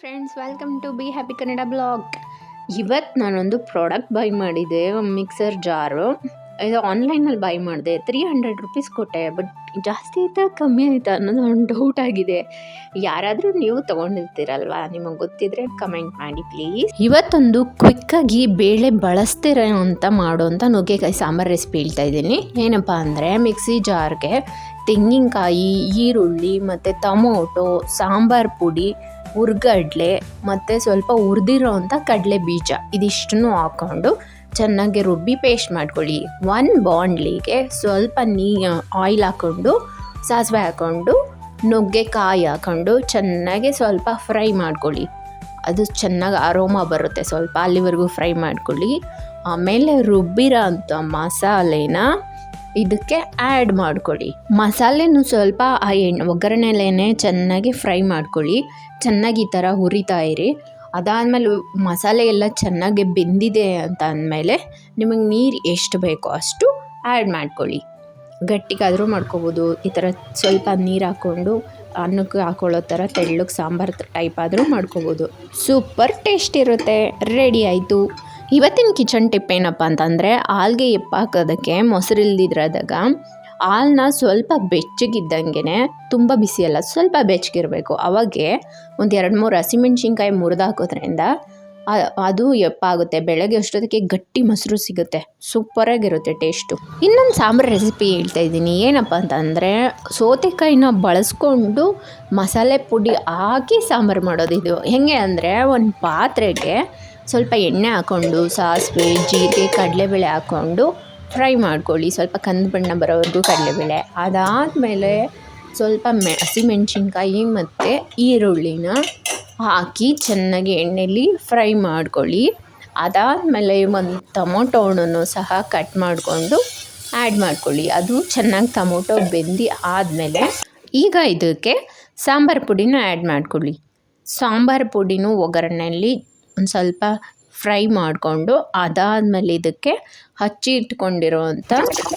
Friends welcome to B happy Kannada blog ಇವತ್ತು ನಾನೊಂದು product by ಮಾಡಿದೆ ಮಿಕ್ಸರ್ ಜಾರು ಇದು ಆನ್ಲೈನಲ್ಲಿ ಬೈ ಮಾಡಿದೆ. ತ್ರೀ ಹಂಡ್ರೆಡ್ ರುಪೀಸ್ ಕೊಟ್ಟೆ ಬಟ್ ಜಾಸ್ತಿ ಆಯಿತಾ, ಕಮ್ಮಿ ಆಯಿತಾ ಅನ್ನೋದು ಒಂದು ಡೌಟ್ ಆಗಿದೆ. ಯಾರಾದರೂ ನೀವು ತೊಗೊಂಡಿರ್ತೀರಲ್ವಾ? ನಿಮಗೆ ಗೊತ್ತಿದ್ರೆ ಕಮೆಂಟ್ ಮಾಡಿ ಪ್ಲೀಸ್ ಇವತ್ತೊಂದು ಕ್ವಿಕ್ಕಾಗಿ ಬೇಳೆ ಬಳಸ್ತೀರ ಅಂತ ಮಾಡುವಂಥ ನುಗ್ಗೆಕಾಯಿ ಸಾಂಬಾರು ರೆಸಿಪಿ ಹೇಳ್ತಾ ಇದ್ದೀನಿ. ಏನಪ್ಪ ಅಂದರೆ, ಮಿಕ್ಸಿ ಜಾರ್ಗೆ ತೆಂಗಿನಕಾಯಿ, ಈರುಳ್ಳಿ, ಮತ್ತು ಟೊಮೊಟೊ, ಸಾಂಬಾರು ಪುಡಿ, ಹುರ್ಗಡ್ಲೆ, ಮತ್ತು ಸ್ವಲ್ಪ ಹುರಿದಿರೋ ಅಂಥ ಕಡಲೆ ಬೀಜ ಇದಿಷ್ಟನ್ನು ಹಾಕ್ಕೊಂಡು ಚೆನ್ನಾಗಿ ರುಬ್ಬಿ ಪೇಸ್ಟ್ ಮಾಡ್ಕೊಳ್ಳಿ. ಒನ್ ಬಾಂಡ್ಲಿಗೆ ಸ್ವಲ್ಪ ನೀ ಆಯಿಲ್ ಹಾಕ್ಕೊಂಡು, ಸಾಸಿವೆ ಹಾಕ್ಕೊಂಡು, ನುಗ್ಗೆಕಾಯಿ ಹಾಕ್ಕೊಂಡು ಚೆನ್ನಾಗಿ ಸ್ವಲ್ಪ ಫ್ರೈ ಮಾಡ್ಕೊಳ್ಳಿ. ಅದು ಚೆನ್ನಾಗಿ ಅರೋಮ ಬರುತ್ತೆ. ಸ್ವಲ್ಪ ಅಲ್ಲಿವರೆಗೂ ಫ್ರೈ ಮಾಡ್ಕೊಳ್ಳಿ. ಆಮೇಲೆ ರುಬ್ಬಿರೋ ಅಂಥ ಮಸಾಲೆನ ಇದಕ್ಕೆ ಆ್ಯಡ್ ಮಾಡ್ಕೊಳ್ಳಿ. ಮಸಾಲೆನೂ ಸ್ವಲ್ಪ ಆ ಎಣ್ಣೆ, ಒಗ್ಗರಣೆಲೇನೆ ಚೆನ್ನಾಗಿ ಫ್ರೈ ಮಾಡ್ಕೊಳ್ಳಿ. ಚೆನ್ನಾಗಿ ಈ ಥರ ಹುರಿತಾ ಇರಿ. ಅದಾದಮೇಲೆ ಮಸಾಲೆ ಎಲ್ಲ ಚೆನ್ನಾಗಿ ಬೆಂದಿದೆ ಅಂತ ಅಂದಮೇಲೆ ನಿಮಗೆ ನೀರು ಎಷ್ಟು ಬೇಕೋ ಅಷ್ಟು ಆ್ಯಡ್ ಮಾಡ್ಕೊಳ್ಳಿ. ಗಟ್ಟಿಗಾದರೂ ಮಾಡ್ಕೋಬೋದು. ಈ ಥರ ಸ್ವಲ್ಪ ನೀರು ಹಾಕ್ಕೊಂಡು ಅನ್ನಕ್ಕೆ ಹಾಕೊಳ್ಳೋ ಥರ ತೆಳ್ಳಗೆ ಸಾಂಬಾರು ಟೈಪ್ ಆದರೂ ಮಾಡ್ಕೋಬೋದು. ಸೂಪರ್ ಟೇಸ್ಟ್ ಇರುತ್ತೆ. ರೆಡಿ ಆಯಿತು. ಇವತ್ತಿನ ಕಿಚನ್ ಟಿಪ್ ಏನಪ್ಪ ಅಂತಂದರೆ ಹಾಲ್ಗೆ ಎಪ್ಪಾಕೋದಕ್ಕೆ ಮೊಸರು ಇಲ್ದಿದ್ರದಾಗ ಹಾಲನ್ನ ಸ್ವಲ್ಪ ಬೆಚ್ಚಗಿದ್ದಂಗೆ ತುಂಬ ಬಿಸಿ ಅಲ್ಲ, ಸ್ವಲ್ಪ ಬೆಚ್ಚಗಿರಬೇಕು. ಅವಾಗೆ ಒಂದು ಎರಡು ಮೂರು ಹಸಿಮೆಣ್ಸಿನ್ಕಾಯಿ ಮುರಿದು ಹಾಕೋದ್ರಿಂದ ಅದು ಎಪ್ಪಾಗುತ್ತೆ. ಬೆಳಗ್ಗೆ ಅಷ್ಟೊತ್ತಿಗೆ ಗಟ್ಟಿ ಮೊಸರು ಸಿಗುತ್ತೆ. ಸೂಪರಾಗಿರುತ್ತೆ ಟೇಸ್ಟು. ಇನ್ನೊಂದು ಸಾಂಬಾರು ರೆಸಿಪಿ ಹೇಳ್ತಾ ಇದ್ದೀನಿ. ಏನಪ್ಪ ಅಂತಂದರೆ ಸೌತೆಕಾಯಿನ ಬಳಸ್ಕೊಂಡು ಮಸಾಲೆ ಪುಡಿ ಹಾಕಿ ಸಾಂಬಾರು ಇದು. ಹೇಗೆ ಅಂದರೆ ಒಂದು ಪಾತ್ರೆಗೆ ಸ್ವಲ್ಪ ಎಣ್ಣೆ ಹಾಕ್ಕೊಂಡು ಸಾಸಿವೆ, ಜೀರಿಗೆ, ಕಡಲೆಬೇಳೆ ಹಾಕ್ಕೊಂಡು ಫ್ರೈ ಮಾಡ್ಕೊಳ್ಳಿ. ಸ್ವಲ್ಪ ಕಂದು ಬಣ್ಣ ಬರೋವರೆಗೂ ಕಡಲೆಬೇಳೆ ಅದಾದಮೇಲೆ ಸ್ವಲ್ಪ ಮೆ ಹಸಿಮೆಣ್ಸಿನ್ಕಾಯಿ ಮತ್ತು ಈರುಳ್ಳಿನ ಹಾಕಿ ಚೆನ್ನಾಗಿ ಎಣ್ಣೆಯಲ್ಲಿ ಫ್ರೈ ಮಾಡ್ಕೊಳ್ಳಿ. ಅದಾದಮೇಲೆ ಒಂದು ಟೊಮೊಟೊ ಹಣ್ಣನ್ನು ಸಹ ಕಟ್ ಮಾಡಿಕೊಂಡು ಆ್ಯಡ್ ಮಾಡ್ಕೊಳ್ಳಿ. ಅದು ಚೆನ್ನಾಗಿ ಟೊಮೊಟೊ ಬೆಂದು ಆದಮೇಲೆ ಈಗ ಇದಕ್ಕೆ ಸಾಂಬಾರು ಪುಡಿನ ಆ್ಯಡ್ ಮಾಡ್ಕೊಳ್ಳಿ. ಸಾಂಬಾರು ಪುಡಿನೂ ಒಗ್ಗರಣೆಯಲ್ಲಿ ಒಂದು ಸ್ವಲ್ಪ ಫ್ರೈ ಮಾಡಿಕೊಂಡು ಅದಾದಮೇಲೆ ಇದಕ್ಕೆ ಹಚ್ಚಿ ಇಟ್ಕೊಂಡಿರೋವಂಥ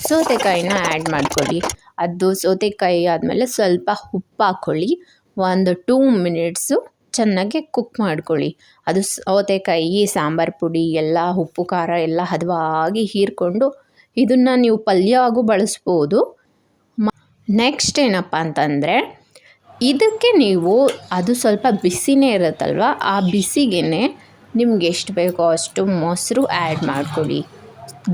ಸೌತೆಕಾಯಿನ ಆ್ಯಡ್ ಮಾಡ್ಕೊಳ್ಳಿ. ಅದು ಸೌತೆಕಾಯಿ ಆದಮೇಲೆ ಸ್ವಲ್ಪ ಉಪ್ಪು ಹಾಕ್ಕೊಳ್ಳಿ ಒಂದು ಟೂ ಮಿನಿಟ್ಸು ಚೆನ್ನಾಗಿ ಕುಕ್ ಮಾಡ್ಕೊಳ್ಳಿ. ಅದು ಸೌತೆಕಾಯಿ, ಸಾಂಬಾರು ಪುಡಿ, ಎಲ್ಲ ಉಪ್ಪು, ಖಾರ ಎಲ್ಲ ಹದವಾಗಿ ಹೀರ್ಕೊಂಡು ಇದನ್ನು ನೀವು ಪಲ್ಯ ಆಗು ಬಳಸ್ಬೋದು. ನೆಕ್ಸ್ಟ್ ಏನಪ್ಪ ಅಂತಂದರೆ, ಇದಕ್ಕೆ ನೀವು ಅದು ಸ್ವಲ್ಪ ಬಿಸಿನೇ ಇರುತ್ತಲ್ವ, ಆ ಬಿಸಿಗೆ ನಿಮ್ಗೆ ಎಷ್ಟು ಬೇಕೋ ಅಷ್ಟು ಮೊಸರು ಆ್ಯಡ್ ಮಾಡ್ಕೊಳ್ಳಿ.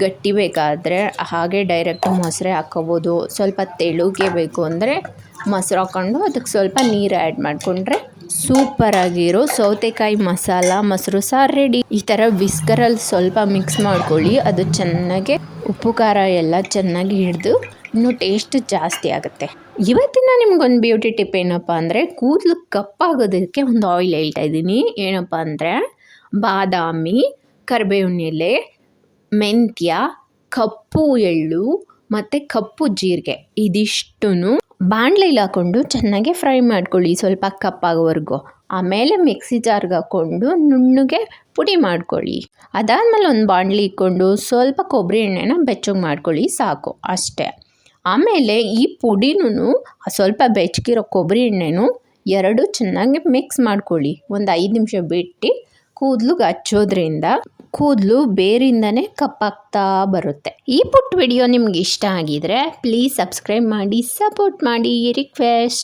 ಗಟ್ಟಿ ಬೇಕಾದರೆ ಹಾಗೆ ಡೈರೆಕ್ಟ್ ಮೊಸರೇ ಹಾಕ್ಕೋಬೋದು. ಸ್ವಲ್ಪ ತೆಳುಗೆ ಬೇಕು ಅಂದರೆ ಮೊಸರು ಹಾಕ್ಕೊಂಡು ಅದಕ್ಕೆ ಸ್ವಲ್ಪ ನೀರು ಆ್ಯಡ್ ಮಾಡಿಕೊಂಡ್ರೆ ಸೂಪರಾಗಿರೋ ಸೌತೆಕಾಯಿ ಮಸಾಲ, ಮೊಸರು ಸಾರು ರೆಡಿ ಈ ಥರ ವಿಸ್ಕರಲ್ಲಿ ಸ್ವಲ್ಪ ಮಿಕ್ಸ್ ಮಾಡ್ಕೊಳ್ಳಿ. ಅದು ಚೆನ್ನಾಗಿ ಉಪ್ಪು, ಖಾರ ಎಲ್ಲ ಚೆನ್ನಾಗಿ ಹಿಡಿದು ಇನ್ನೂ ಟೇಸ್ಟ್ ಜಾಸ್ತಿ ಆಗುತ್ತೆ. ಇವತ್ತಿನ ನಿಮ್ಗೊಂದು ಬ್ಯೂಟಿ ಟಿಪ್ ಏನಪ್ಪ ಅಂದರೆ ಕೂದಲು ಕಪ್ಪಾಗೋದಕ್ಕೆ ಒಂದು ಆಯಿಲ್ ಹೇಳ್ತಾ ಇದ್ದೀನಿ. ಏನಪ್ಪ ಅಂದರೆ ಬಾದಾಮಿ ಕರಿಬೇವಿನ ಎಲೆ ಮೆಂತ್ಯ, ಕಪ್ಪು ಎಳ್ಳು ಮತ್ತು ಕಪ್ಪು ಜೀರಿಗೆ. ಇದಿಷ್ಟೂ ಬಾಣಲೆಲಿ ಹಾಕ್ಕೊಂಡು ಚೆನ್ನಾಗಿ ಫ್ರೈ ಮಾಡ್ಕೊಳ್ಳಿ ಸ್ವಲ್ಪ ಕಪ್ಪಾಗೋವರೆಗೂ. ಆಮೇಲೆ ಮಿಕ್ಸಿ ಜಾರ್ಗೆ ಹಾಕ್ಕೊಂಡು ನುಣ್ಣಗೆ ಪುಡಿ ಮಾಡ್ಕೊಳ್ಳಿ. ಅದಾದಮೇಲೆ ಒಂದು ಬಾಣಲಿ ಇಟ್ಕೊಂಡು ಸ್ವಲ್ಪ ಕೊಬ್ಬರಿ ಎಣ್ಣೆನ ಬೆಚ್ಚಗೆ ಮಾಡ್ಕೊಳ್ಳಿ ಸಾಕು, ಅಷ್ಟೇ. ಆಮೇಲೆ ಈ ಪುಡಿನೂ ಸ್ವಲ್ಪ ಬೆಚ್ಚಗಿರೋ ಕೊಬ್ಬರಿ ಎಣ್ಣೆನೂ ಎರಡು ಚೆನ್ನಾಗಿ ಮಿಕ್ಸ್ ಮಾಡ್ಕೊಳ್ಳಿ. ಒಂದು ಐದು ನಿಮಿಷ ಬಿಟ್ಟು ಕೂದಲಿಗೆ ಹಚ್ಚೋದ್ರಿಂದ ಕೂದಲು ಬೇರಿಂದನೇ ಕಪ್ಪಾಗ್ತಾ ಬರುತ್ತೆ. ಈ ಪುಟ್ ವಿಡಿಯೋ ನಿಮ್ಗೆ ಇಷ್ಟ ಆಗಿದ್ರೆ ಪ್ಲೀಸ್ ಸಬ್ಸ್ಕ್ರೈಬ್ ಮಾಡಿ ಸಪೋರ್ಟ್ ಮಾಡಿ ರಿಕ್ವೆಸ್ಟ್